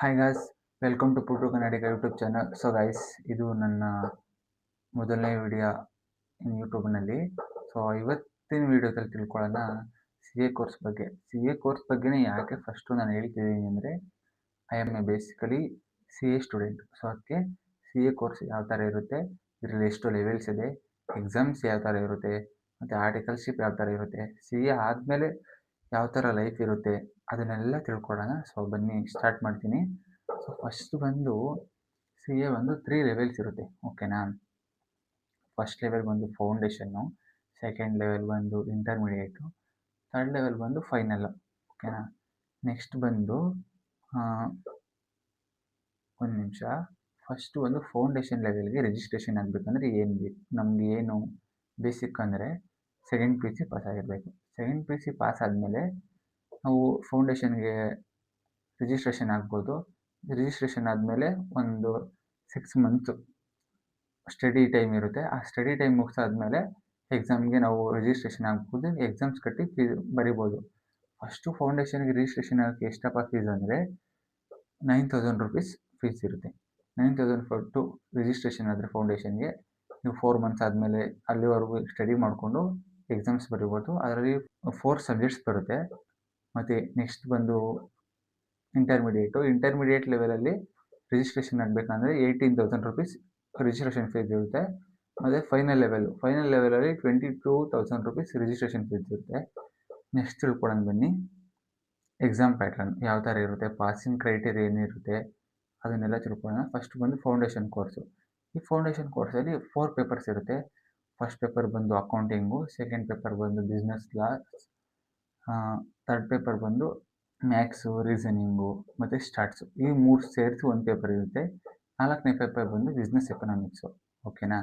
Hi guys welcome to Putru Kannadiga YouTube channel so guys ಇದು ನನ್ನ ಮೊದಲನೇ video in ಯೂಟ್ಯೂಬ್ನಲ್ಲಿ ಸೊ ಇವತ್ತಿನ ವಿಡಿಯೋದಲ್ಲಿ ತಿಳ್ಕೊಳ್ಳೋಣ ಸಿ ಎ ಕೋರ್ಸ್ ಬಗ್ಗೆ. ಸಿ ಎ ಕೋರ್ಸ್ ಬಗ್ಗೆನೇ ಯಾಕೆ ಫಸ್ಟು ನಾನು ಹೇಳ್ತಿದ್ದೀನಿ ಅಂದರೆ I am a basically C A student so ಅದಕ್ಕೆ ಸಿ ಎ ಕೋರ್ಸ್ ಯಾವ ಥರ ಇರುತ್ತೆ, ಇದರಲ್ಲಿ ಎಷ್ಟು ಲೆವೆಲ್ಸ್ ಇದೆ ಎಕ್ಸಾಮ್ಸ್ ಯಾವ ಥರ ಇರುತ್ತೆ, ಮತ್ತು ಆರ್ಟಿಕಲ್ಶಿಪ್ ಯಾವ ಥರ ಇರುತ್ತೆ. ಸಿ ಎ ಆದಮೇಲೆ ಯಾವ ಥರ ಲೈಫ್ ಇರುತ್ತೆ ಅದನ್ನೆಲ್ಲ ತಿಳ್ಕೊಳ್ಳೋಣ. ಸೊ ಬನ್ನಿ ಸ್ಟಾರ್ಟ್ ಮಾಡ್ತೀನಿ. ಸೊ ಫಸ್ಟ್ ಬಂದು ಸಿ ಎ ಒಂದು ತ್ರೀ ಲೆವೆಲ್ಸ್ ಇರುತ್ತೆ ಓಕೆನಾ ಫಸ್ಟ್ ಲೆವೆಲ್ ಬಂದು ಫೌಂಡೇಶನ್ನು ಸೆಕೆಂಡ್ ಲೆವೆಲ್ ಬಂದು ಇಂಟರ್ಮೀಡಿಯೇಟು ಥರ್ಡ್ ಲೆವೆಲ್ ಬಂದು ಫೈನಲ್ ಓಕೆನಾ ನೆಕ್ಸ್ಟ್ ಬಂದು ಒಂದು ನಿಮಿಷ. ಫಸ್ಟ್ ಒಂದು ಫೌಂಡೇಶನ್ ಲೆವೆಲ್ಗೆ ರಿಜಿಸ್ಟ್ರೇಷನ್ ಆಗಬೇಕಂದ್ರೆ ಏನು ಬೇಕು? ನಮಗೆ ಏನು ಬೇಸಿಕ್ ಅಂದರೆ ಸೆಕೆಂಡ್ ಪಿ ಸಿ ಪಾಸ್ ಆಗಿರಬೇಕು. Second P U C pass ಆದಮೇಲೆ ನಾವು ಫೌಂಡೇಶನ್ಗೆ ರಿಜಿಸ್ಟ್ರೇಷನ್ ಆಗ್ಬೋದು. ರಿಜಿಸ್ಟ್ರೇಷನ್ ಆದಮೇಲೆ ಒಂದು ಸಿಕ್ಸ್ ಮಂತ್ಸು ಸ್ಟಡಿ ಟೈಮ್ ಇರುತ್ತೆ. ಆ ಸ್ಟಡಿ ಟೈಮ್ ಮುಗಿಸಾದ್ಮೇಲೆ ಎಕ್ಸಾಮ್ಗೆ ನಾವು ರಿಜಿಸ್ಟ್ರೇಷನ್ ಆಗ್ಬೋದು. ಎಕ್ಸಾಮ್ಸ್ ಕಟ್ಟಿ ಫೀಸ್ ಬರಿಬೋದು. ಫಸ್ಟು ಫೌಂಡೇಶನ್ಗೆ ರಿಜಿಸ್ಟ್ರೇಷನ್ ಆಗೋಕ್ಕೆ ಎಷ್ಟಪ್ಪ ಫೀಸ್ ಅಂದರೆ ನೈನ್ ತೌಸಂಡ್ ರುಪೀಸ್ ಫೀಸ್ ಇರುತ್ತೆ. ನೈನ್ ತೌಸಂಡ್ ಕೊಟ್ಟು ರಿಜಿಸ್ಟ್ರೇಷನ್ ಆದರೆ ಫೌಂಡೇಶನ್ಗೆ ನೀವು ಫೋರ್ ಮಂತ್ಸ್ ಆದಮೇಲೆ ಅಲ್ಲಿವರೆಗೂ ಸ್ಟಡಿ ಮಾಡಿಕೊಂಡು ಎಕ್ಸಾಮ್ಸ್ ಬರಿಬೋದು. ಅದರಲ್ಲಿ ಫೋರ್ ಸಬ್ಜೆಕ್ಟ್ಸ್ ಬರುತ್ತೆ. ಮತ್ತು ನೆಕ್ಸ್ಟ್ ಬಂದು ಇಂಟರ್ಮಿಡಿಯೇಟು ಇಂಟರ್ಮೀಡಿಯೇಟ್ ಲೆವೆಲಲ್ಲಿ ರಿಜಿಸ್ಟ್ರೇಷನ್ ಆಗಬೇಕಂದ್ರೆ eighteen thousand rupees registration fees ಇರುತ್ತೆ. ಮತ್ತು ಫೈನಲ್ ಲೆವೆಲು ಫೈನಲ್ ಲೆವೆಲಲ್ಲಿ twenty two thousand rupees registration fees ಇರುತ್ತೆ. ನೆಕ್ಸ್ಟ್ ತಿಳ್ಕೊಳ್ಳೋಣ ಬನ್ನಿ. ಎಕ್ಸಾಮ್ ಪ್ಯಾಟ್ರನ್ ಯಾವ ಥರ ಇರುತ್ತೆ ಪಾಸಿಂಗ್ ಕ್ರೈಟೀರಿಯಾ ಏನಿರುತ್ತೆ ಅದನ್ನೆಲ್ಲ ತಿಳ್ಕೊಳ್ಳೋಣ. ಫಸ್ಟ್ ಬಂದು ಫೌಂಡೇಶನ್ ಕೋರ್ಸು ಈ ಫೌಂಡೇಶನ್ ಕೋರ್ಸಲ್ಲಿ ಫೋರ್ ಪೇಪರ್ಸ್ ಇರುತ್ತೆ. ಫಸ್ಟ್ ಪೇಪರ್ ಬಂದು ಅಕೌಂಟಿಂಗು ಸೆಕೆಂಡ್ ಪೇಪರ್ ಬಂದು ಬಿಸ್ನೆಸ್ ಕ್ಲಾಸ್ ಥರ್ಡ್ ಪೇಪರ್ ಬಂದು ಮ್ಯಾಕ್ಸು ರೀಸನಿಂಗು ಮತ್ತು ಸ್ಟಾರ್ಟ್ಸು ಈ ಮೂರು ಸೇರಿಸಿ ಒಂದು ಪೇಪರ್ ಇರುತ್ತೆ. ನಾಲ್ಕನೇ ಪೇಪರ್ ಬಂದು ಬಿಸ್ನೆಸ್ ಎಕನಾಮಿಕ್ಸು ಓಕೆನಾ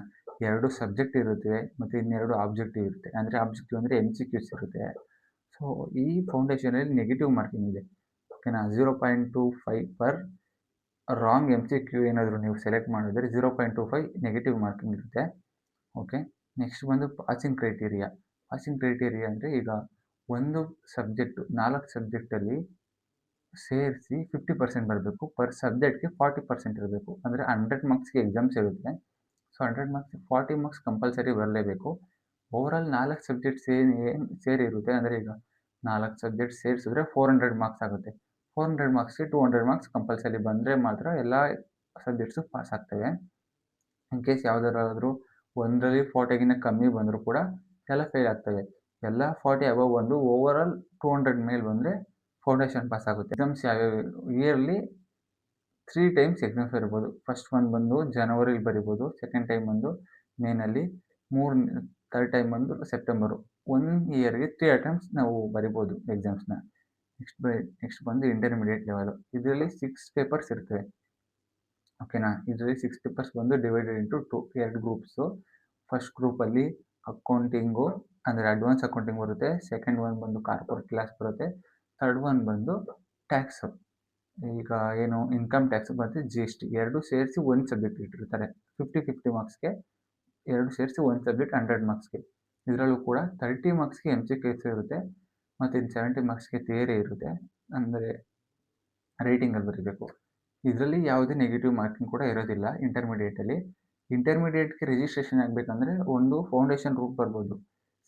ಎರಡು ಸಬ್ಜೆಕ್ಟ್ ಇರುತ್ತೆ ಮತ್ತು ಇನ್ನೆರಡು ಆಬ್ಜೆಕ್ಟಿವ್ ಇರುತ್ತೆ. ಅಂದರೆ ಆಬ್ಜೆಕ್ಟಿವ್ ಅಂದರೆ ಎಂ ಸಿ ಕ್ಯೂಸ್ ಇರುತ್ತೆ. ಸೊ ಈ ಫೌಂಡೇಶನಲ್ಲಿ ನೆಗೆಟಿವ್ ಮಾರ್ಕಿಂಗ್ ಇದೆ. ಓಕೆನಾ zero point two five per wrong M C Q ಏನಾದರೂ ನೀವು ಸೆಲೆಕ್ಟ್ ಮಾಡಿದ್ರೆ zero point two five negative marking ಇರುತ್ತೆ. ಓಕೆ ನೆಕ್ಸ್ಟ್ ಬಂದು ಪಾಸಿಂಗ್ ಕ್ರೈಟೀರಿಯಾ ಪಾಸಿಂಗ್ ಕ್ರೈಟೀರಿಯಾ ಅಂದರೆ ಈಗ ಒಂದು ಸಬ್ಜೆಕ್ಟು ನಾಲ್ಕು ಸಬ್ಜೆಕ್ಟಲ್ಲಿ ಸೇರಿಸಿ ಫಿಫ್ಟಿ ಪರ್ಸೆಂಟ್ ಬರಬೇಕು. ಪರ್ ಸಬ್ಜೆಕ್ಟ್ಗೆ ಫಾರ್ಟಿ ಪರ್ಸೆಂಟ್ ಇರಬೇಕು. ಅಂದರೆ ಹಂಡ್ರೆಡ್ ಮಾರ್ಕ್ಸ್ಗೆ ಎಕ್ಸಾಮ್ಸ್ ಇರುತ್ತೆ. So hundred marks forty marks compulsory ಬರಲೇಬೇಕು. ಓವರಾಲ್ ನಾಲ್ಕು ಸಬ್ಜೆಕ್ಟ್ಸ್ ಏನು ಏನು ಸೇರಿರುತ್ತೆ. ಅಂದರೆ ಈಗ ನಾಲ್ಕು ಸಬ್ಜೆಕ್ಟ್ ಸೇರಿಸಿದ್ರೆ ಫೋರ್ ಹಂಡ್ರೆಡ್ ಮಾರ್ಕ್ಸ್ ಆಗುತ್ತೆ. ಫೋರ್ ಹಂಡ್ರೆಡ್ ಮಾರ್ಕ್ಸ್ಗೆ ಟೂ ಹಂಡ್ರೆಡ್ ಮಾರ್ಕ್ಸ್ ಕಂಪಲ್ಸರಿ ಬಂದರೆ ಮಾತ್ರ ಎಲ್ಲ ಸಬ್ಜೆಕ್ಟ್ಸು ಪಾಸ್ ಆಗ್ತವೆ. ಇನ್ ಕೇಸ್ ಯಾವುದಾದ್ರೂ ಒಂದರಲ್ಲಿ ಫಾರ್ಟಿಗಿಂತ ಕಮ್ಮಿ ಬಂದರೂ ಕೂಡ ಎಲ್ಲ ಫೇಲ್ ಆಗ್ತವೆ. ಎಲ್ಲ ಫಾರ್ಟಿ ಅಬವ್ ಬಂದು ಓವರ್ ಆಲ್ ಟೂ ಹಂಡ್ರೆಡ್ ಮೇಲೆ ಬಂದರೆ ಫೌಂಡೇಶನ್ ಪಾಸ್ ಆಗುತ್ತೆ. ಎಕ್ಸಾಮ್ಸ್ ಯಾವ್ಯಾವ ಇಯರ್ಲಿ ತ್ರೀ ಟೈಮ್ಸ್ ಎಕ್ಸಾಮ್ಸ್ ಬರಿಬೋದು. ಫಸ್ಟ್ ಒನ್ ಬಂದು ಜನವರಿಲಿ ಬರಿಬೋದು ಸೆಕೆಂಡ್ ಟೈಮ್ ಬಂದು ಮೇನಲ್ಲಿ ಮೂರು ಥರ್ಡ್ ಟೈಮ್ ಬಂದು ಸೆಪ್ಟೆಂಬರು ಒನ್ ಇಯರ್ಗೆ ತ್ರೀ ಅಟೆಂಪ್ಟ್ಸ್ ನಾವು ಬರಿಬೋದು ಎಕ್ಸಾಮ್ಸ್ನ ನೆಕ್ಸ್ಟ್ ಬೈ ನೆಕ್ಸ್ಟ್ ಬಂದು ಇಂಟರ್ಮೀಡಿಯೇಟ್ ಲೆವೆಲು ಇದರಲ್ಲಿ ಸಿಕ್ಸ್ ಪೇಪರ್ಸ್ ಇರ್ತವೆ. ಓಕೆನಾ? ಇದರಲ್ಲಿ ಸಿಕ್ಸ್ ಪೇಪರ್ಸ್ ಬಂದು ಡಿವೈಡೆಡ್ ಇಂಟು ಟು ಎರಡು ಗ್ರೂಪ್ಸು ಫಸ್ಟ್ ಗ್ರೂಪಲ್ಲಿ ಅಕೌಂಟಿಂಗು ಅಂದರೆ ಅಡ್ವಾನ್ಸ್ ಅಕೌಂಟಿಂಗ್ ಬರುತ್ತೆ. ಸೆಕೆಂಡ್ ಒನ್ ಬಂದು ಕಾರ್ಪೊರೇಟ್ ಕ್ಲಾಸ್ ಬರುತ್ತೆ. ಥರ್ಡ್ ಒನ್ ಬಂದು ಟ್ಯಾಕ್ಸ್ ಈಗ ಏನು ಇನ್ಕಮ್ ಟ್ಯಾಕ್ಸ್ ಮತ್ತು ಜಿ ಎಸ್ ಟಿ ಎರಡು ಸೇರಿಸಿ ಒಂದು ಸಬ್ಜೆಕ್ಟ್ ಇಟ್ಟಿರ್ತಾರೆ. ಫಿಫ್ಟಿ ಫಿಫ್ಟಿ ಮಾರ್ಕ್ಸ್ಗೆ ಎರಡು ಸೇರಿಸಿ ಒಂದು ಸಬ್ಜೆಕ್ಟ್ ಹಂಡ್ರೆಡ್ ಮಾರ್ಕ್ಸ್ಗೆ ಇದರಲ್ಲೂ ಕೂಡ ತರ್ಟಿ ಮಾರ್ಕ್ಸ್ಗೆ ಎಂ ಸಿ ಕೇಸ್ ಇರುತ್ತೆ. ಮತ್ತು ಇನ್ನು ಸೆವೆಂಟಿ ಮಾರ್ಕ್ಸ್ಗೆ ಥಿಯರಿ ಇರುತ್ತೆ. ಅಂದರೆ ರೈಟಿಂಗಲ್ಲಿ ಬರೀಬೇಕು. ಇದರಲ್ಲಿ ಯಾವುದೇ ನೆಗೆಟಿವ್ ಮಾರ್ಕಿಂಗ್ ಕೂಡ ಇರೋದಿಲ್ಲ ಇಂಟರ್ಮೀಡಿಯೇಟಲ್ಲಿ ಇಂಟರ್ಮೀಡಿಯೇಟ್ಗೆ ರಿಜಿಸ್ಟ್ರೇಷನ್ ಆಗಬೇಕಂದ್ರೆ ಒಂದು ಫೌಂಡೇಶನ್ ರೂಟ್ ಬರ್ಬೋದು.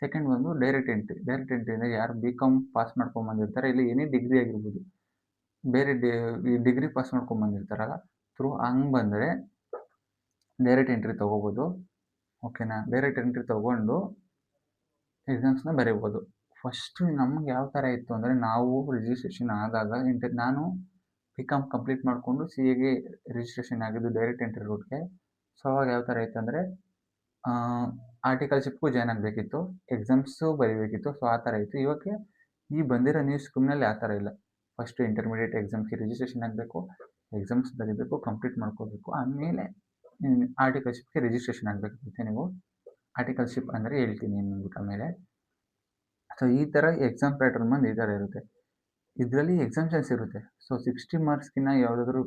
ಸೆಕೆಂಡ್ ಒಂದು ಡೈರೆಕ್ಟ್ ಎಂಟ್ರಿ ಡೈರೆಕ್ಟ್ ಎಂಟ್ರಿ ಅಂದರೆ ಯಾರು ಬಿ ಕಾಮ್ ಪಾಸ್ ಮಾಡ್ಕೊಂಬಂದಿರ್ತಾರೆ, ಇಲ್ಲಿ ಏನೇ ಡಿಗ್ರಿ ಆಗಿರ್ಬೋದು. ಬೇರೆ ಡಿ ಡಿಗ್ರಿ ಪಾಸ್ ಮಾಡ್ಕೊಂಬಂದಿರ್ತಾರಲ್ಲ ಥ್ರೂ ಹಂಗೆ ಬಂದರೆ ಡೈರೆಕ್ಟ್ ಎಂಟ್ರಿ ತೊಗೋಬೋದು. ಓಕೆನಾ ಡೈರೆಕ್ಟ್ ಎಂಟ್ರಿ ತೊಗೊಂಡು ಎಕ್ಸಾಮ್ಸ್ನ ಬರೀಬೋದು. ಫಸ್ಟು ನಮ್ಗೆ ಯಾವ ಥರ ಇತ್ತು ಅಂದರೆ ನಾವು ರಿಜಿಸ್ಟ್ರೇಷನ್ ಆದಾಗ ಇಂಟರ್ ನಾನು ಬಿ ಕಾಮ್ ಕಂಪ್ಲೀಟ್ ಮಾಡಿಕೊಂಡು ಸಿ ಎಗೆ ರಿಜಿಸ್ಟ್ರೇಷನ್ ಆಗಿದ್ದು ಡೈರೆಕ್ಟ್ ಎಂಟ್ರಿ ರೂಟ್ಗೆ ಸೊ ಅವಾಗ ಯಾವ ಥರ ಇತ್ತು ಅಂದರೆ ಆರ್ಟಿಕಲ್ಶಿಪ್ಗೂ ಜಾಯ್ನ್ ಆಗಬೇಕಿತ್ತು ಎಕ್ಸಾಮ್ಸು ಬರೀಬೇಕಿತ್ತು. ಸೊ ಆ ಥರ ಇತ್ತು. ಇವಾಗ ಈ ಬಂದಿರೋ ನ್ಯೂಸ್ ಸ್ಕೀಮ್ನಲ್ಲಿ ಆ ಥರ ಇಲ್ಲ. ಫಸ್ಟು ಇಂಟರ್ಮೀಡಿಯೇಟ್ ಎಕ್ಸಾಮ್ಸ್ಗೆ ರಿಜಿಸ್ಟ್ರೇಷನ್ ಆಗಬೇಕು ಎಕ್ಸಾಮ್ಸ್ ಬರೀಬೇಕು ಕಂಪ್ಲೀಟ್ ಮಾಡ್ಕೋಬೇಕು. ಆಮೇಲೆ ಆರ್ಟಿಕಲ್ಶಿಪ್ಗೆ ರಿಜಿಸ್ಟ್ರೇಷನ್ ಆಗಬೇಕಾಗುತ್ತೆ ನೀವು ಆರ್ಟಿಕಲ್ಶಿಪ್ ಅಂದರೆ ಹೇಳ್ತೀನಿ ಅಂದ್ಬಿಟ್ಟು ಆಮೇಲೆ ಸೊ ಈ ಥರ ಎಕ್ಸಾಮ್ ಪ್ಯಾಟರ್ನ್ ಬಂದು ಈ ಥರ ಇರುತ್ತೆ. ಇದರಲ್ಲಿ ಎಕ್ಸಾಮ್ಷನ್ಸ್ ಇರುತ್ತೆ. ಸೊ ಸಿಕ್ಸ್ಟಿ ಮಾರ್ಕ್ಸ್ಗಿನ್ನ ಯಾವುದಾದ್ರೂ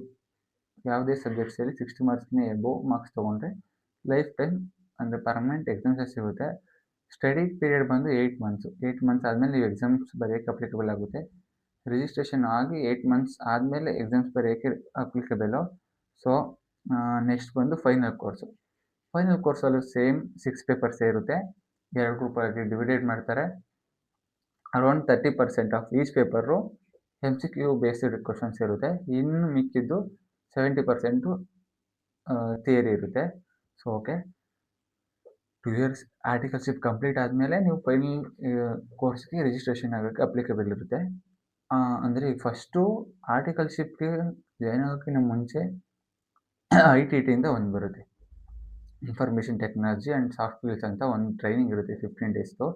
ಯಾವುದೇ ಸಬ್ಜೆಕ್ಟ್ಸಲ್ಲಿ ಸಿಕ್ಸ್ಟಿ ಮಾರ್ಕ್ಸ್ಗಿನ್ನ ಎಬೋ ಮಾರ್ಕ್ಸ್ ತೊಗೊಂಡ್ರೆ ಲೈಫ್ ಟೈಮ್ ಅಂದರೆ ಪರ್ಮನೆಂಟ್ ಎಕ್ಸಾಮ್ಷನ್ಸ್ ಸಿಗುತ್ತೆ ಸ್ಟಡಿ ಪೀರಿಯಡ್ ಬಂದು ಏಯ್ಟ್ ಮಂತ್ಸು ಏಯ್ಟ್ ಮಂತ್ಸ್ ಆದಮೇಲೆ ನೀವು ಎಕ್ಸಾಮ್ಸ್ ಬರೆಯೋಕ್ಕೆ ಅಪ್ಲಿಕಬಲ್ ಆಗುತ್ತೆ. ರಿಜಿಸ್ಟ್ರೇಷನ್ ಆಗಿ ಏಯ್ಟ್ ಮಂತ್ಸ್ ಆದಮೇಲೆ ಎಕ್ಸಾಮ್ಸ್ ಬರೆಯೋಕ್ಕೆ ಅಪ್ಲಿಕಬಲು ಸೊ ನೆಕ್ಸ್ಟ್ ಬಂದು ಫೈನಲ್ ಕೋರ್ಸು ಫೈನಲ್ ಕೋರ್ಸಲ್ಲೂ ಸೇಮ್ ಸಿಕ್ಸ್ ಪೇಪರ್ಸೇ ಇರುತ್ತೆ. ಎರಡು ಗ್ರೂಪಾಗಿ ಡಿವೈಡೆಡ್ ಮಾಡ್ತಾರೆ. Around thirty percent of each paper M C Q based questions ಇರುತ್ತೆ. ಇನ್ನು ಮಿಕ್ಕಿದ್ದು ಸೆವೆಂಟಿ ಪರ್ಸೆಂಟು ಥಿಯರಿ ಇರುತ್ತೆ. So okay two years articleship complete ಆದಮೇಲೆ ನೀವು ಫೈನಲ್ ಕೋರ್ಸ್ಗೆ ರಿಜಿಸ್ಟ್ರೇಷನ್ ಆಗೋಕ್ಕೆ ಅಪ್ಲಿಕೇಬಲ್ ಇರುತ್ತೆ. ಅಂದರೆ ಈಗ ಫಸ್ಟು ಆರ್ಟಿಕಲ್ಶಿಪ್ಗೆ ಜಾಯ್ನ್ ಆಗೋಕ್ಕಿಂತ ಮುಂಚೆ ಐ ಟಿ ಟಿಯಿಂದ ಒಂದು ಬರುತ್ತೆ. ಇನ್ಫಾರ್ಮೇಷನ್ ಟೆಕ್ನಾಲಜಿ ಆ್ಯಂಡ್ ಸಾಫ್ಟ್ವೇರ್ಸ್ ಅಂತ ಒಂದು ಟ್ರೈನಿಂಗ್ ಇರುತ್ತೆ ಫಿಫ್ಟೀನ್ ಡೇಸ್ದು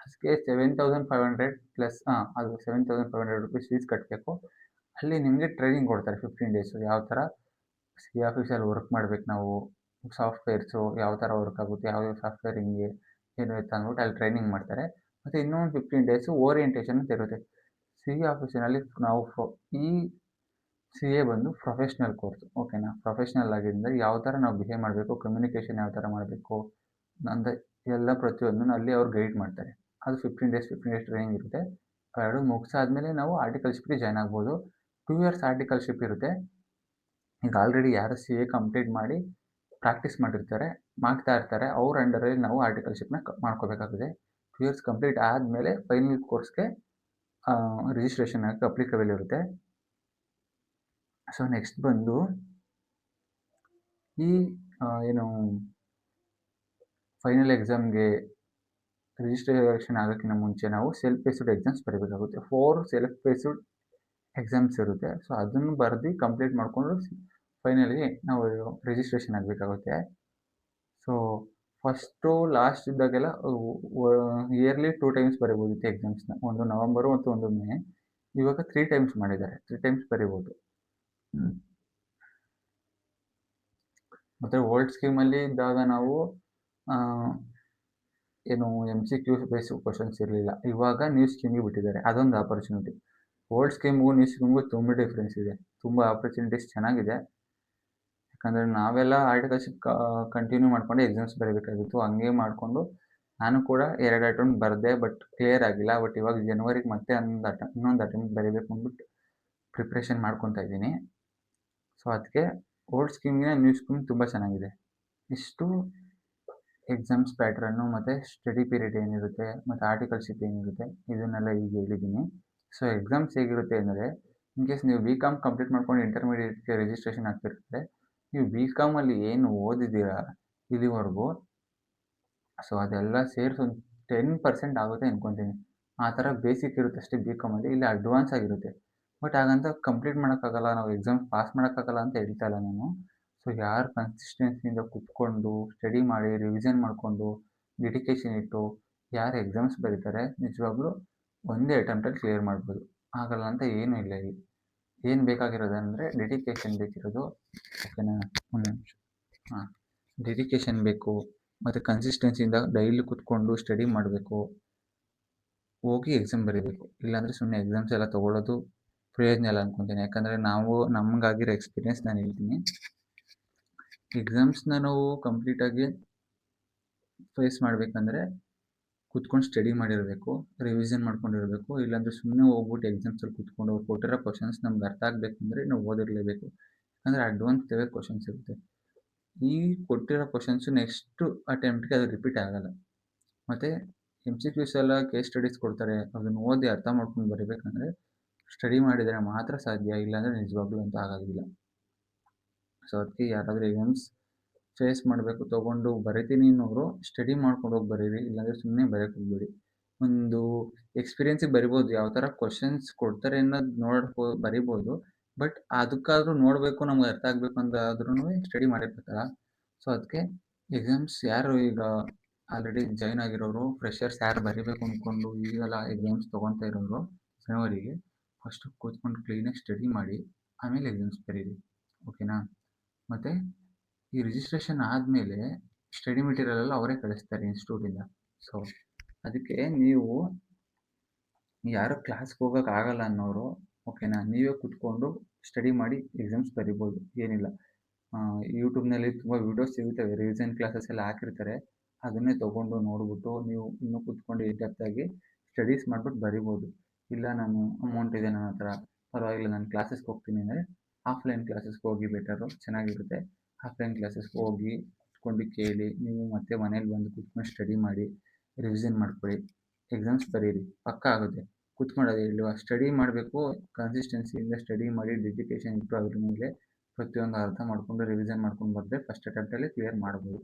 ಅದಕ್ಕೆ seven thousand five hundred plus ಹಾಂ ಅದು seven thousand five hundred rupees fees ಕಟ್ಟಬೇಕು ಅಲ್ಲಿ ನಿಮಗೆ ಟ್ರೈನಿಂಗ್ ಕೊಡ್ತಾರೆ ಫಿಫ್ಟೀನ್ ಡೇಸು ಯಾವ ಥರ ಸಿ ಆಫೀಸಲ್ಲಿ ವರ್ಕ್ ಮಾಡ್ಬೇಕು ನಾವು. ಸಾಫ್ಟ್ವೇರ್ಸು ಯಾವ ಥರ ವರ್ಕ್ ಆಗುತ್ತೆ, ಯಾವ ಸಾಫ್ಟ್ವೇರ್ ಹಿಂಗೆ, ಏನು ಇತ್ತು ಅಂದ್ಬಿಟ್ಟು ಅಲ್ಲಿ ಟ್ರೈನಿಂಗ್ ಮಾಡ್ತಾರೆ. ಮತ್ತು ಇನ್ನೊಂದು ಫಿಫ್ಟೀನ್ ಡೇಸು ಓರಿಯೆಂಟೇಷನ್ ಅಂತ ಇರುತ್ತೆ. ಸಿ ಆಫೀಸಿನಲ್ಲಿ ನಾವು ಫೋ ಈ ಸಿ ಎ ಬಂದು ಪ್ರೊಫೆಷ್ನಲ್ ಕೋರ್ಸ್ ಓಕೆನಾ ಪ್ರೊಫೆಷ್ನಲ್ ಆಗಿದ್ದರಿಂದ ಯಾವ ಥರ ನಾವು ಬಿಹೇವ್ ಮಾಡಬೇಕು ಕಮ್ಯುನಿಕೇಷನ್ ಯಾವ ಥರ ಮಾಡಬೇಕು ಅಂದರೆ ಎಲ್ಲ ಪ್ರತಿಯೊಂದನ್ನು ಅಲ್ಲಿ ಅವ್ರು ಗೈಡ್ ಮಾಡ್ತಾರೆ. ಅದು fifteen days fifteen days training ಇರುತ್ತೆ. ಎರಡು ಮುಗಿಸಾದ್ಮೇಲೆ ನಾವು ಆರ್ಟಿಕಲ್ಶಿಪ್ಗೆ ಜಾಯ್ನ್ ಆಗ್ಬೋದು. ಟೂ ಇಯರ್ಸ್ ಆರ್ಟಿಕಲ್ಶಿಪ್ ಇರುತ್ತೆ. ಈಗ ಆಲ್ರೆಡಿ ಯಾರು ಸಿ ಎ ಕಂಪ್ಲೀಟ್ ಮಾಡಿ ಪ್ರಾಕ್ಟೀಸ್ ಮಾಡಿರ್ತಾರೆ, ಮಾಡ್ತಾ ಇರ್ತಾರೆ, ಅವ್ರ ಅಂಡರಲ್ಲಿ ನಾವು ಆರ್ಟಿಕಲ್ಶಿಪ್ನ ಮಾಡ್ಕೋಬೇಕಾಗಿದೆ ಟೂ ಇಯರ್ಸ್ ಕಂಪ್ಲೀಟ್ ಆದಮೇಲೆ ಫೈನಲ್ ಕೋರ್ಸ್ಗೆ ರಿಜಿಸ್ಟ್ರೇಷನ್ ಆಗಿ ಅಪ್ಲಿಕಬಲ್ ಇರುತ್ತೆ. ಸೊ ನೆಕ್ಸ್ಟ್ ಬಂದು ಈ ಏನು ಫೈನಲ್ ಎಕ್ಸಾಮ್ಗೆ ರಿಜಿಸ್ಟ್ರೇಷನ್ ಆಗೋಕ್ಕಿಂತ ಮುಂಚೆ ನಾವು ಸೆಲ್ಫ್ ಬೇಸ್ಡ್ ಎಕ್ಸಾಮ್ಸ್ ಬರೀಬೇಕಾಗುತ್ತೆ. ಫೋರ್ ಸೆಲ್ಫ್ ಬೇಸ್ಡ್ ಎಕ್ಸಾಮ್ಸ್ ಇರುತ್ತೆ. ಸೊ ಅದನ್ನು ಬರೆದು ಕಂಪ್ಲೀಟ್ ಮಾಡಿಕೊಂಡು ಫೈನಲಿ ನಾವು ರಿಜಿಸ್ಟ್ರೇಷನ್ ಆಗಬೇಕಾಗುತ್ತೆ. ಸೊ ಫಸ್ಟು ಲಾಸ್ಟ್ ಇದ್ದಾಗೆಲ್ಲ ಇಯರ್ಲಿ ಟೂ ಟೈಮ್ಸ್ ಬರೀಬೋದಿತ್ತು ಎಕ್ಸಾಮ್ಸ್ನ ಒಂದು ನವಂಬರು ಮತ್ತು ಒಂದು ಮೇ ಇವಾಗ ತ್ರೀ ಟೈಮ್ಸ್ ಮಾಡಿದ್ದಾರೆ. ತ್ರೀ ಟೈಮ್ಸ್ ಬರೀಬೋದು. ಮತ್ತು ಓಲ್ಡ್ ಸ್ಕೀಮಲ್ಲಿ ಇದ್ದಾಗ ನಾವು ಏನು M C Q base questions ಇರಲಿಲ್ಲ. ಇವಾಗ ನ್ಯೂ ಸ್ಕೀಮಿಗೆ ಬಿಟ್ಟಿದ್ದಾರೆ. ಅದೊಂದು ಆಪರ್ಚುನಿಟಿ ಓಲ್ಡ್ ಸ್ಕೀಮ್ಗೂ ನ್ಯೂ ಸ್ಕೀಮ್ಗೂ ತುಂಬ ಡಿಫ್ರೆನ್ಸ್ ಇದೆ. ತುಂಬ ಆಪರ್ಚುನಿಟೀಸ್ ಚೆನ್ನಾಗಿದೆ. ಯಾಕಂದರೆ ನಾವೆಲ್ಲ ಆರ್ಟಿಕಲ್ಶಿಪ್ ಕಂಟಿನ್ಯೂ ಮಾಡಿಕೊಂಡು ಎಕ್ಸಾಮ್ಸ್ ಬರೀಬೇಕಾಗಿತ್ತು. ಹಂಗೆ ಮಾಡಿಕೊಂಡು ನಾನು ಕೂಡ ಎರಡು ಅಟೆಂಪ್ಟ್ ಬರದೆ ಬಟ್ ಕ್ಲಿಯರ್ ಆಗಿಲ್ಲ. ಬಟ್ ಇವಾಗ ಜನವರಿಗೆ ಮತ್ತೆ ಒಂದು ಅಟ ಇನ್ನೊಂದು ಅಟೆಂಪ್ಟ್ ಬರೀಬೇಕು ಅಂದ್ಬಿಟ್ಟು ಪ್ರಿಪ್ರೇಷನ್ ಮಾಡ್ಕೊತಾ ಇದ್ದೀನಿ. ಸೊ ಅದಕ್ಕೆ ಓಲ್ಡ್ ಸ್ಕೀಮ್ಗೆ ನ್ಯೂ ಸ್ಕೀಮ್ ತುಂಬ ಚೆನ್ನಾಗಿದೆ. ಇಷ್ಟು ಎಕ್ಸಾಮ್ಸ್ ಪ್ಯಾಟ್ರನ್ನು ಮತ್ತು ಸ್ಟಡಿ ಪೀರಿಯಡ್ ಏನಿರುತ್ತೆ, ಮತ್ತು ಆರ್ಟಿಕಲ್ಶಿಪ್ ಏನಿರುತ್ತೆ, ಇದನ್ನೆಲ್ಲ ಈಗ ಹೇಳಿದ್ದೀನಿ. ಸೊ ಎಕ್ಸಾಮ್ಸ್ ಹೇಗಿರುತ್ತೆ ಅಂದರೆ ಇನ್ ಕೇಸ್ ನೀವು ಬಿ ಕಾಮ್ ಕಂಪ್ಲೀಟ್ ಮಾಡ್ಕೊಂಡು ಇಂಟರ್ಮೀಡಿಯೇಟ್ಗೆ ರಿಜಿಸ್ಟ್ರೇಷನ್ ಆಗ್ತಿರ್ತಾರೆ ನೀವು ಬಿ ಕಾಮಲ್ಲಿ ಏನು ಓದಿದ್ದೀರಾ ಇಲ್ಲಿವರೆಗೂ ಸೊ ಅದೆಲ್ಲ ಸೇರಿಸಿ ಒಂದು ಟೆನ್ ಪರ್ಸೆಂಟ್ ಆಗುತ್ತೆ ಅಂದ್ಕೊತೀನಿ ಆ ಥರ ಬೇಸಿಕ್ ಇರುತ್ತೆ ಅಷ್ಟೇ ಬಿ ಕಾಮಲ್ಲಿ ಇಲ್ಲಿ ಅಡ್ವಾನ್ಸ್ ಆಗಿರುತ್ತೆ. ಬಟ್ ಹಾಗಂತ ಕಂಪ್ಲೀಟ್ ಮಾಡೋಕ್ಕಾಗಲ್ಲ, ನಾವು ಎಕ್ಸಾಮ್ ಪಾಸ್ ಮಾಡೋಕ್ಕಾಗಲ್ಲ ಅಂತ ಹೇಳ್ತಾ ಇಲ್ಲ ನಾನು. ಸೊ ಯಾರು ಕನ್ಸಿಸ್ಟೆನ್ಸಿಯಿಂದ ಕುತ್ಕೊಂಡು ಸ್ಟಡಿ ಮಾಡಿ ರಿವಿಷನ್ ಮಾಡಿಕೊಂಡು ಡೆಡಿಕೇಶನ್ ಇಟ್ಟು, ಯಾರು ಎಕ್ಸಾಮ್ಸ್ ಬರೀತಾರೆ, ನಿಜವಾಗ್ಲೂ ಒಂದೇ ಅಟೆಂಪ್ಟಲ್ಲಿ ಕ್ಲಿಯರ್ ಮಾಡ್ಬೋದು. ಆಗಲ್ಲ ಅಂತ ಏನೂ ಇಲ್ಲ ಇಲ್ಲಿ. ಏನು ಬೇಕಾಗಿರೋದಂದರೆ ಡೆಡಿಕೇಶನ್ ಬೇಕಿರೋದು. ಓಕೆನಾ ಒಂದು ನಿಮಿಷ. ಹಾಂ ಡೆಡಿಕೇಶನ್ ಬೇಕು, ಮತ್ತು ಕನ್ಸಿಸ್ಟೆನ್ಸಿಯಿಂದ ಡೈಲಿ ಕುತ್ಕೊಂಡು ಸ್ಟಡಿ ಮಾಡಬೇಕು. ಹೋಗಿ ಎಕ್ಸಾಮ್ ಬರೀಬೇಕು. ಇಲ್ಲಾಂದರೆ ಸುಮ್ಮನೆ ಎಕ್ಸಾಮ್ಸ್ ಎಲ್ಲ ತೊಗೊಳ್ಳೋದು ಪ್ರಯೋಜನ ಇಲ್ಲ ಅಂದ್ಕೊತೀನಿ ಯಾಕಂದರೆ ನಾವು, ನಮಗಾಗಿರೋ ಎಕ್ಸ್ಪೀರಿಯೆನ್ಸ್ ನಾನು ಹೇಳ್ತೀನಿ. ಎಕ್ಸಾಮ್ಸ್ನ ನಾವು ಕಂಪ್ಲೀಟಾಗಿ ಫೇಸ್ ಮಾಡಬೇಕಂದ್ರೆ ಕುತ್ಕೊಂಡು ಸ್ಟಡಿ ಮಾಡಿರಬೇಕು ರಿವಿಷನ್ ಮಾಡ್ಕೊಂಡಿರಬೇಕು, ಇಲ್ಲಾಂದ್ರೆ ಸುಮ್ಮನೆ ಹೋಗ್ಬಿಟ್ಟು ಎಕ್ಸಾಮ್ಸಲ್ಲಿ ಕುತ್ಕೊಂಡು ಅವ್ರು ಕೊಟ್ಟಿರೋ ಕ್ವಶನ್ಸ್ ನಮ್ಗೆ ಅರ್ಥ ಆಗಬೇಕಂದ್ರೆ ನಾವು ಓದಿರಲೇಬೇಕು. ಯಾಕಂದರೆ ಅಡ್ವಾನ್ಸ್ ಲೆವೆಲ್ ಕ್ವಶನ್ಸ್ ಇರುತ್ತೆ. ಈ ಕೊಟ್ಟಿರೋ ಕ್ವಶನ್ಸು ನೆಕ್ಸ್ಟು ಅಟೆಂಪ್ಟ್ಗೆ ಅದು ರಿಪೀಟ್ ಆಗಲ್ಲ. ಮತ್ತು ಎಂ ಸಿ ಕ್ಯೂಸ್ ಎಲ್ಲ ಕೇಸ್ ಸ್ಟಡೀಸ್ ಕೊಡ್ತಾರೆ, ಅದನ್ನು ಓದಿ ಅರ್ಥ ಮಾಡ್ಕೊಂಡು ಬರಬೇಕಂದ್ರೆ ಸ್ಟಡಿ ಮಾಡಿದರೆ ಮಾತ್ರ ಸಾಧ್ಯ, ಇಲ್ಲಾಂದರೆ ನಿಜವಾಗ್ಲೂ ಅಂತ ಆಗೋದಿಲ್ಲ ಸೊ ಅದಕ್ಕೆ ಯಾರಾದರೂ ಎಕ್ಸಾಮ್ಸ್ ಫೇಸ್ ಮಾಡಬೇಕು ತೊಗೊಂಡು ಬರಿತೀನಿ ಅನ್ನೋರು ಸ್ಟಡಿ ಮಾಡ್ಕೊಂಡು ಹೋಗಿ ಬರೀರಿ, ಇಲ್ಲಾಂದರೆ ಸುಮ್ಮನೆ ಬರೆಯೋಕೆ ಹೋಗ್ಬೇಡಿ. ಒಂದು ಎಕ್ಸ್ಪೀರಿಯೆನ್ಸಿಗೆ ಬರಿಬೋದು, ಯಾವ ಥರ ಕ್ವಶನ್ಸ್ ಕೊಡ್ತಾರೆ ಅನ್ನೋದು ನೋಡ್ಕೋ ಬರಿಬೋದು. ಬಟ್ ಅದಕ್ಕಾದರೂ ನೋಡಬೇಕು, ನಮ್ಗೆ ಅರ್ಥ ಆಗಬೇಕು ಅಂತಾದ್ರೂ ಸ್ಟಡಿ ಮಾಡಿರ್ಬೇಕಲ್ಲ ಸೊ ಅದಕ್ಕೆ ಎಕ್ಸಾಮ್ಸ್ ಯಾರು ಈಗ ಆಲ್ರೆಡಿ ಜಾಯ್ನ್ ಆಗಿರೋರು ಫ್ರೆಷರ್ಸ್ ಯಾರು ಬರಿಬೇಕು ಅಂದ್ಕೊಂಡು ಈಗೆಲ್ಲ ಎಕ್ಸಾಮ್ಸ್ ತೊಗೊತಾ ಇರೋರು ಜನವರಿಗೆ ಫಸ್ಟು ಕೂತ್ಕೊಂಡು ಕ್ಲೀನಾಗಿ ಸ್ಟಡಿ ಮಾಡಿ, ಆಮೇಲೆ ಎಕ್ಸಾಮ್ಸ್ ಬರೀರಿ. ಓಕೆನಾ ಮತ್ತು ಈ ರಿಜಿಸ್ಟ್ರೇಷನ್ ಆದಮೇಲೆ ಸ್ಟಡಿ ಮೆಟೀರಿಯಲ್ ಎಲ್ಲ ಅವರೇ ಕಳಿಸ್ತಾರೆ ಇನ್ಸ್ಟಿಟ್ಯೂಟಿಂದ ಸೊ ಅದಕ್ಕೆ ನೀವು ಯಾರು ಕ್ಲಾಸ್ಗೆ ಹೋಗೋಕ್ಕಾಗಲ್ಲ ಅನ್ನೋರು ಓಕೆನಾ ನೀವೇ ಕುತ್ಕೊಂಡು ಸ್ಟಡಿ ಮಾಡಿ ಎಕ್ಸಾಮ್ಸ್ ಬರಿಬೋದು, ಏನಿಲ್ಲ. ಯೂಟ್ಯೂಬ್ನಲ್ಲಿ ತುಂಬ ವೀಡಿಯೋಸ್ ಸಿಗುತ್ತವೆ ರಿವಿಷನ್ ಕ್ಲಾಸಸ್ ಎಲ್ಲ ಹಾಕಿರ್ತಾರೆ, ಅದನ್ನೇ ತೊಗೊಂಡು ನೋಡಿಬಿಟ್ಟು ನೀವು ಇನ್ನೂ ಕುತ್ಕೊಂಡು ಡೆಪ್ತಾಗಿ ಸ್ಟಡೀಸ್ ಮಾಡ್ಬಿಟ್ಟು ಬರಿಬೋದು. ಇಲ್ಲ ನಾನು ಅಮೌಂಟ್ ಇದೆ ನನ್ನ ಹತ್ರ, ಪರವಾಗಿಲ್ಲ, ನಾನು ಕ್ಲಾಸಸ್ಗೆ ಹೋಗ್ತೀನಿ ಅಂದರೆ ಆಫ್ಲೈನ್ ಕ್ಲಾಸಸ್ಗೆ ಹೋಗಿ ಬೆಟರು ಚೆನ್ನಾಗಿರುತ್ತೆ. ಆಫ್ಲೈನ್ ಕ್ಲಾಸಸ್ಗೆ ಹೋಗಿ ಕುತ್ಕೊಂಡು ಕೇಳಿ, ನೀವು ಮತ್ತೆ ಮನೇಲಿ ಬಂದು ಕುತ್ಕೊಂಡು ಸ್ಟಡಿ ಮಾಡಿ ರಿವಿಷನ್ ಮಾಡ್ಕೊಳ್ಳಿ. ಎಕ್ಸಾಮ್ಸ್ ಬರೀರಿ, ಪಕ್ಕ ಆಗುತ್ತೆ. ಕುತ್ಕೊಳ್ಳೋದು ಇಲ್ವಾ? ಸ್ಟಡಿ ಮಾಡಬೇಕು ಕನ್ಸಿಸ್ಟೆನ್ಸಿಯಿಂದ ಸ್ಟಡಿ ಮಾಡಿ ಡೆಡಿಕೇಶನ್ ಇಟ್ಟು ಅದ್ರ ಮೇಲೆ ಪ್ರತಿಯೊಂದು ಅರ್ಥ ಮಾಡಿಕೊಂಡು ರಿವಿಷನ್ ಮಾಡ್ಕೊಂಡು ಬರದೆ ಫಸ್ಟ್ ಅಟೆಂಪ್ಟಲ್ಲಿ ಕ್ಲಿಯರ್ ಮಾಡ್ಬೋದು.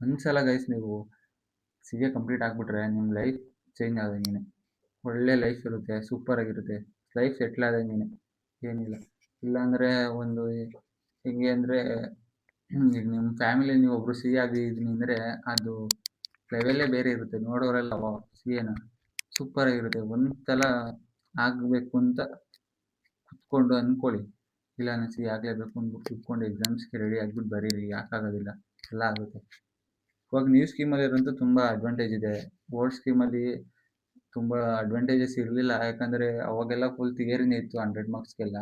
ಒಂದು ಸಲ ಗೈಸ್ ನೀವು ಸಿ ಎ ಕಂಪ್ಲೀಟ್ ಆಗಿಬಿಟ್ರೆ ನಿಮ್ಮ ಲೈಫ್ ಚೇಂಜ್ ಆದಂಗೆ ಒಳ್ಳೆ ಲೈಫ್ ಇರುತ್ತೆ ಸೂಪರ್ ಆಗಿರುತ್ತೆ. ಲೈಫ್ ಸೆಟ್ಲ್ ಆದಂಗೆ ಏನಿಲ್ಲ. ಇಲ್ಲಾಂದರೆ ಒಂದು ಹೆಂಗೆ ಅಂದರೆ ಈಗ ನಿಮ್ಮ ಫ್ಯಾಮಿಲಿ ನೀವು ಒಬ್ರು ಸಿಹಿ ಆಗಿ ಆಗಿದ್ದೀನಿ ಅಂದರೆ ಅದು ಲೆವೆಲ್ಲೇ ಬೇರೆ ಇರುತ್ತೆ. ನೋಡೋರೆಲ್ಲ ವಾ ಸಿ ಎನ ಸೂಪರಾಗಿರುತ್ತೆ ಒಂದು ಸಲ ಆಗಬೇಕು ಅಂತ ಕುತ್ಕೊಂಡು ಅಂದ್ಕೊಳ್ಳಿ ಇಲ್ಲ ನಾನು ಸಿಹಿ ಆಗ್ಲೇಬೇಕು ಅಂದ್ಬಿಟ್ಟು ಕುತ್ಕೊಂಡು ಎಕ್ಸಾಮ್ಸ್ಗೆ ರೆಡಿ ಆಗಿಬಿಟ್ಟು ಬರೀರಿ. ಯಾಕಾಗೋದಿಲ್ಲ. ಎಲ್ಲ ಆಗುತ್ತೆ. ಇವಾಗ ನ್ಯೂ ಸ್ಕೀಮಲ್ಲಿರೋಂಥ ತುಂಬ ಅಡ್ವಾಂಟೇಜ್ ಇದೆ. ಓಲ್ಡ್ ಸ್ಕೀಮಲ್ಲಿ ತುಂಬ ಅಡ್ವಾಂಟೇಜಸ್ ಇರಲಿಲ್ಲ. ಯಾಕಂದರೆ ಅವಾಗೆಲ್ಲ ಫುಲ್ ಥಿಯರಿನೇ ಇತ್ತು ಹಂಡ್ರೆಡ್ ಮಾರ್ಕ್ಸ್ಗೆಲ್ಲ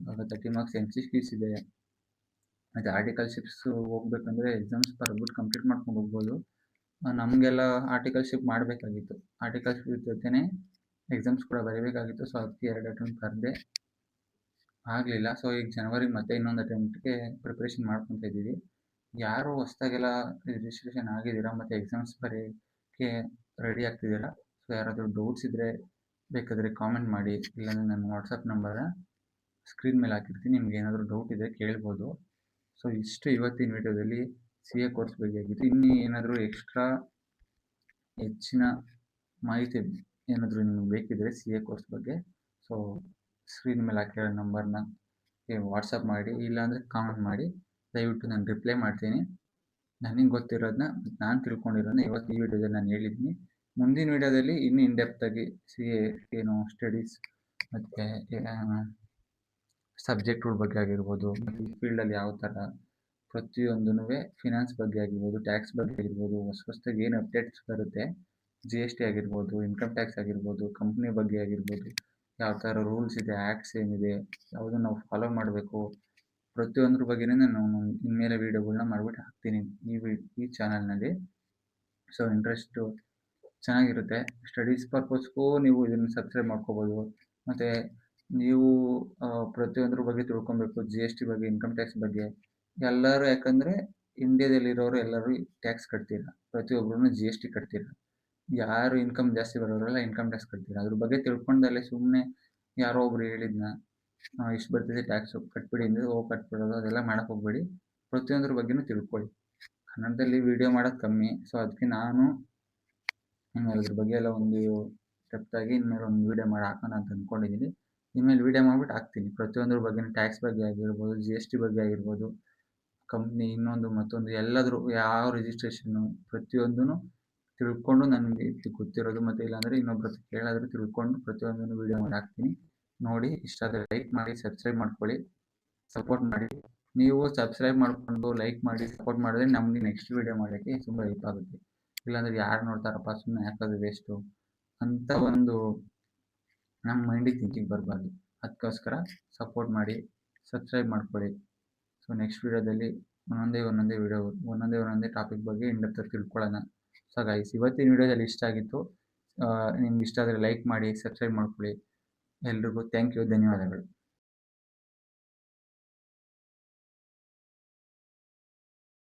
ಇವಾಗ thirty marks M C Qs ಇದೆ. ಮತ್ತು ಆರ್ಟಿಕಲ್ಶಿಪ್ಸ್ ಹೋಗ್ಬೇಕಂದ್ರೆ ಎಕ್ಸಾಮ್ಸ್ ಬರ್ಬಿಟ್ಟು ಕಂಪ್ಲೀಟ್ ಮಾಡ್ಕೊಂಡು ಹೋಗ್ಬೋದು. ನಮಗೆಲ್ಲ ಆರ್ಟಿಕಲ್ ಶಿಪ್ ಮಾಡಬೇಕಾಗಿತ್ತು. ಆರ್ಟಿಕಲ್ ಶಿಪ್ ಜೊತೆನೇ ಎಕ್ಸಾಮ್ಸ್ ಕೂಡ ಬರೀಬೇಕಾಗಿತ್ತು. ಸೊ ಅದಕ್ಕೆ ಎರಡು ಅಟೆಂಪ್ಟ್ ಬರದೆ ಆಗಲಿಲ್ಲ. ಸೊ ಈಗ ಜನವರಿ ಮತ್ತೆ ಇನ್ನೊಂದು ಅಟೆಂಪ್ಟ್ಗೆ ಪ್ರಿಪ್ರೇಷನ್ ಮಾಡ್ಕೊತ ಇದ್ದೀವಿ. ಯಾರು ಹೊಸ್ದಾಗೆಲ್ಲ ರಿಜಿಸ್ಟ್ರೇಷನ್ ಆಗಿದ್ದೀರಾ? ಮತ್ತು ಎಕ್ಸಾಮ್ಸ್ ಬರೆಯೋಕ್ಕೆ ರೆಡಿ ಆಗ್ತಿದ್ದೀರಾ? ಸೊ ಯಾರಾದರೂ ಡೌಟ್ಸ್ ಇದ್ದರೆ ಬೇಕಾದರೆ ಕಾಮೆಂಟ್ ಮಾಡಿ. ಇಲ್ಲಾಂದರೆ ನನ್ನ ವಾಟ್ಸಪ್ ನಂಬರ ಸ್ಕ್ರೀನ್ ಮೇಲೆ ಹಾಕಿರ್ತೀನಿ. ನಿಮ್ಗೆ ಏನಾದರೂ ಡೌಟ್ ಇದ್ದರೆ ಕೇಳ್ಬೋದು. ಸೊ ಇಷ್ಟು ಇವತ್ತಿನ ವಿಡಿಯೋದಲ್ಲಿ ಸಿ ಎ ಕೋರ್ಸ್ ಬಗ್ಗೆ ಆಗಿತ್ತು. ಇನ್ನೂ ಏನಾದರೂ ಎಕ್ಸ್ಟ್ರಾ ಹೆಚ್ಚಿನ ಮಾಹಿತಿ ಏನಾದರೂ ನಿಮಗೆ ಬೇಕಿದ್ದರೆ ಸಿ ಎ ಕೋರ್ಸ್ ಬಗ್ಗೆ ಸೊ ಸ್ಕ್ರೀನ್ ಮೇಲೆ ಹಾಕಿರೋ ನಂಬರ್ನ ವಾಟ್ಸಪ್ ಮಾಡಿ. ಇಲ್ಲಾಂದರೆ ಕಾಮೆಂಟ್ ಮಾಡಿ. ದಯವಿಟ್ಟು ನಾನು ರಿಪ್ಲೈ ಮಾಡ್ತೀನಿ. ನನಗೆ ಗೊತ್ತಿರೋದನ್ನ ನಾನು ತಿಳ್ಕೊಂಡಿರೋದನ್ನ ಇವತ್ತು ಈ ವಿಡಿಯೋದಲ್ಲಿ ನಾನು ಹೇಳಿದ್ದೀನಿ. ಮುಂದಿನ ವಿಡಿಯೋದಲ್ಲಿ ಇನ್ನೂ ಇನ್ ಆಗಿ ಸಿ ಎ ಏನು ಸ್ಟಡೀಸ್ ಮತ್ತು ಸಬ್ಜೆಕ್ಟ್ಗಳ ಬಗ್ಗೆ ಆಗಿರ್ಬೋದು, ಈ ಫೀಲ್ಡಲ್ಲಿ ಯಾವ ಥರ ಪ್ರತಿಯೊಂದೂ ಫಿನಾನ್ಸ್ ಬಗ್ಗೆ ಆಗಿರ್ಬೋದು ಟ್ಯಾಕ್ಸ್ ಬಗ್ಗೆ ಆಗಿರ್ಬೋದು ಹೊಸ ಹೊಸದಾಗಿ ಏನು ಅಪ್ಡೇಟ್ಸ್ ಬರುತ್ತೆ ಜಿ ಎಸ್ ಟಿ ಆಗಿರ್ಬೋದು ಇನ್ಕಮ್ ಟ್ಯಾಕ್ಸ್ ಆಗಿರ್ಬೋದು ಕಂಪ್ನಿ ಬಗ್ಗೆ ಆಗಿರ್ಬೋದು, ಯಾವ ಥರ ರೂಲ್ಸ್ ಇದೆ ಆ್ಯಕ್ಟ್ಸ್ ಏನಿದೆ, ಯಾವುದನ್ನು ನಾವು ಫಾಲೋ ಮಾಡಬೇಕು, ಪ್ರತಿಯೊಂದ್ರ ಬಗ್ಗೆ ನಾನು ಇನ್ಮೇಲೆ ವೀಡಿಯೋಗಳ್ನ ಮಾಡಿಬಿಟ್ಟು ಹಾಕ್ತೀನಿ ಈ ವಿ, ಈ ಚಾನಲ್ನಲ್ಲಿ ಸೊ ಇಂಟ್ರೆಸ್ಟು ಚೆನ್ನಾಗಿರುತ್ತೆ. ಸ್ಟಡೀಸ್ ಪರ್ಪಸ್ಗೂ ನೀವು ಇದನ್ನು ಸಬ್ಸ್ಕ್ರೈಬ್ ಮಾಡ್ಕೋಬೋದು. ಮತ್ತು ನೀವು ಪ್ರತಿಯೊಂದ್ರ ಬಗ್ಗೆ ತಿಳ್ಕೊಬೇಕು. ಜಿ ಎಸ್ ಟಿ ಬಗ್ಗೆ ಇನ್ಕಮ್ ಟ್ಯಾಕ್ಸ್ ಬಗ್ಗೆ. ಎಲ್ಲರೂ ಯಾಕಂದರೆ ಇಂಡಿಯಾದಲ್ಲಿರೋರು ಎಲ್ಲರೂ ಟ್ಯಾಕ್ಸ್ ಕಟ್ತೀರ. ಪ್ರತಿಯೊಬ್ಬರೂ ಜಿ ಎಸ್ ಟಿ ಕಟ್ತೀರ. ಯಾರು ಇನ್ಕಮ್ ಜಾಸ್ತಿ ಬರೋರೆಲ್ಲ ಇನ್ಕಮ್ ಟ್ಯಾಕ್ಸ್ ಕಟ್ತೀರ. ಅದ್ರ ಬಗ್ಗೆ ತಿಳ್ಕೊಂಡಲ್ಲೇ ಸುಮ್ಮನೆ ಯಾರೋ ಒಬ್ರು ಹೇಳಿದ್ನ ಇಷ್ಟು ಬರ್ತಿದೆ ಟ್ಯಾಕ್ಸು ಕಟ್ಬಿಡಿ ಅಂದರೆ ಹೋಗಿ ಕಟ್ಬಿಡೋದು, ಅದೆಲ್ಲ ಮಾಡೋಕ್ಕೆ ಹೋಗ್ಬೇಡಿ. ಪ್ರತಿಯೊಂದ್ರ ಬಗ್ಗೆನೂ ತಿಳ್ಕೊಳ್ಳಿ ಕನ್ನಡದಲ್ಲಿ ವೀಡಿಯೋ ಮಾಡೋದು ಕಮ್ಮಿ. ಸೊ ಅದಕ್ಕೆ ನಾನು ಇನ್ಮೇಲೆ ಅದ್ರ ಬಗ್ಗೆ ಎಲ್ಲ ಒಂದು ಡೆಪ್ತಾಗಿ ಇನ್ಮೇಲೆ ಒಂದು ವೀಡಿಯೋ ಮಾಡಿ ಹಾಕೋಣ ಅಂತ ಅಂದ್ಕೊಂಡಿದ್ದೀನಿ ಇನ್ಮೇಲೆ ವೀಡಿಯೋ ಮಾಡಿಬಿಟ್ಟು ಹಾಕ್ತೀನಿ. ಪ್ರತಿಯೊಂದ್ರ ಬಗ್ಗೆ ಟ್ಯಾಕ್ಸ್ ಬಗ್ಗೆ ಆಗಿರ್ಬೋದು ಜಿ ಎಸ್ ಟಿ ಬಗ್ಗೆ ಆಗಿರ್ಬೋದು ಕಂಪ್ನಿ ಇನ್ನೊಂದು ಮತ್ತೊಂದು ಎಲ್ಲಾದರೂ ಯಾವ ರಿಜಿಸ್ಟ್ರೇಷನ್ನು ಪ್ರತಿಯೊಂದೂ ತಿಳ್ಕೊಂಡು ನನಗೆ ಗೊತ್ತಿರೋದು ಮತ್ತು ಇಲ್ಲಾಂದರೆ ಇನ್ನೊಬ್ಬರ ಹತ್ರ ಕೇಳಾದರೂ ತಿಳ್ಕೊಂಡು ಪ್ರತಿಯೊಂದನ್ನು ವೀಡಿಯೋ ಮಾಡಿ ಹಾಕ್ತೀನಿ. ನೋಡಿ ಇಷ್ಟ ಆದರೆ ಲೈಕ್ ಮಾಡಿ ಸಬ್ಸ್ಕ್ರೈಬ್ ಮಾಡ್ಕೊಳ್ಳಿ ಸಪೋರ್ಟ್ ಮಾಡಿ. ನೀವು ಸಬ್ಸ್ಕ್ರೈಬ್ ಮಾಡಿಕೊಂಡು ಲೈಕ್ ಮಾಡಿ ಸಪೋರ್ಟ್ ಮಾಡಿದ್ರೆ ನಮಗೆ ನೆಕ್ಸ್ಟ್ ವೀಡಿಯೋ ಮಾಡೋಕ್ಕೆ ತುಂಬ ಹೆಲ್ಪ್ ಆಗುತ್ತೆ. ಇಲ್ಲಾಂದರೆ ಯಾರು ನೋಡ್ತಾರಪ್ಪ ಸುಮ್ಮನೆ ಹಾಕೋದು ವೇಸ್ಟು ಅಂತ ಒಂದು ನಮ್ಮ ಮೈಂಡಿಗೆ ಥಿಂಕಿಂಗ್ ಬರಬಾರ್ದು. ಅದಕ್ಕೋಸ್ಕರ ಸಪೋರ್ಟ್ ಮಾಡಿ ಸಬ್ಸ್ಕ್ರೈಬ್ ಮಾಡ್ಕೊಳ್ಳಿ. ಸೊ ನೆಕ್ಸ್ಟ್ ವೀಡಿಯೋದಲ್ಲಿ ಒಂದೊಂದೇ ಒಂದೊಂದೇ ವೀಡಿಯೋ ಒಂದೊಂದೇ ಒಂದೊಂದೇ ಟಾಪಿಕ್ ಬಗ್ಗೆ ಇಂಡಪ್ತ ತಿಳ್ಕೊಳ್ಳೋಣ. ಸೊ ಗೈಸ್ ಇವತ್ತಿನ ವೀಡಿಯೋದಲ್ಲಿ ಇಷ್ಟ ಆಗಿತ್ತು. ನಿಮ್ಗೆ ಇಷ್ಟ ಆದರೆ ಲೈಕ್ ಮಾಡಿ ಸಬ್ಸ್ಕ್ರೈಬ್ ಮಾಡ್ಕೊಳ್ಳಿ. ಎಲ್ರಿಗೂ ಥ್ಯಾಂಕ್ ಯು ಧನ್ಯವಾದಗಳು.